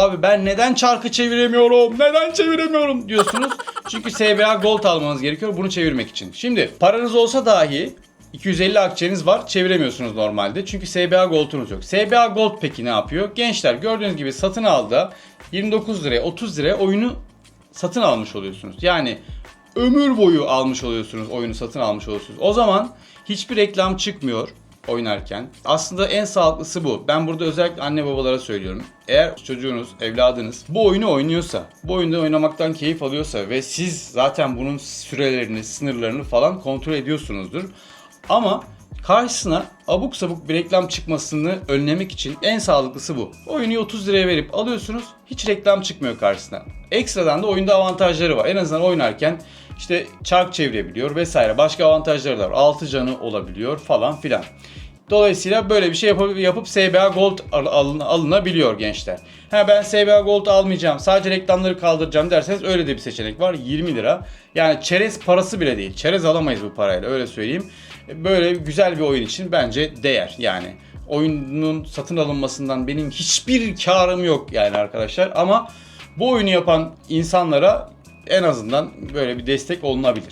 Abi ben neden çarkı çeviremiyorum? Neden çeviremiyorum diyorsunuz. Çünkü SBA Gold almanız gerekiyor bunu çevirmek için. Şimdi paranız olsa dahi 250 akçeniz var çeviremiyorsunuz normalde. Çünkü SBA Gold'unuz yok. SBA Gold peki ne yapıyor? Gençler gördüğünüz gibi satın aldı 29 liraya 30 liraya oyunu satın almış oluyorsunuz. Yani ömür boyu almış oluyorsunuz oyunu satın almış oluyorsunuz. O zaman hiçbir reklam çıkmıyor oynarken. Aslında en sağlıklısı bu. Ben burada özellikle anne babalara söylüyorum. Eğer çocuğunuz, evladınız bu oyunu oynuyorsa, bu oyunda oynamaktan keyif alıyorsa ve siz zaten bunun sürelerini, sınırlarını falan kontrol ediyorsunuzdur. Ama karşısına abuk sabuk bir reklam çıkmasını önlemek için en sağlıklısı bu. Oyunu 30 liraya verip alıyorsunuz. Hiç reklam çıkmıyor karşısına. Ekstradan da oyunda avantajları var. En azından oynarken işte çark çevirebiliyor vesaire. Başka avantajları da var. 6 canı olabiliyor falan filan. Dolayısıyla böyle bir şey yapıp, yapıp SBA Gold al- alın- alınabiliyor gençler. Ha ben SBA Gold almayacağım sadece reklamları kaldıracağım derseniz öyle de bir seçenek var 20 lira. Yani çerez parası bile değil. Çerez alamayız bu parayla öyle söyleyeyim. Böyle güzel bir oyun için bence değer yani. Oyunun satın alınmasından benim hiçbir karım yok yani arkadaşlar ama bu oyunu yapan insanlara en azından böyle bir destek olunabilir.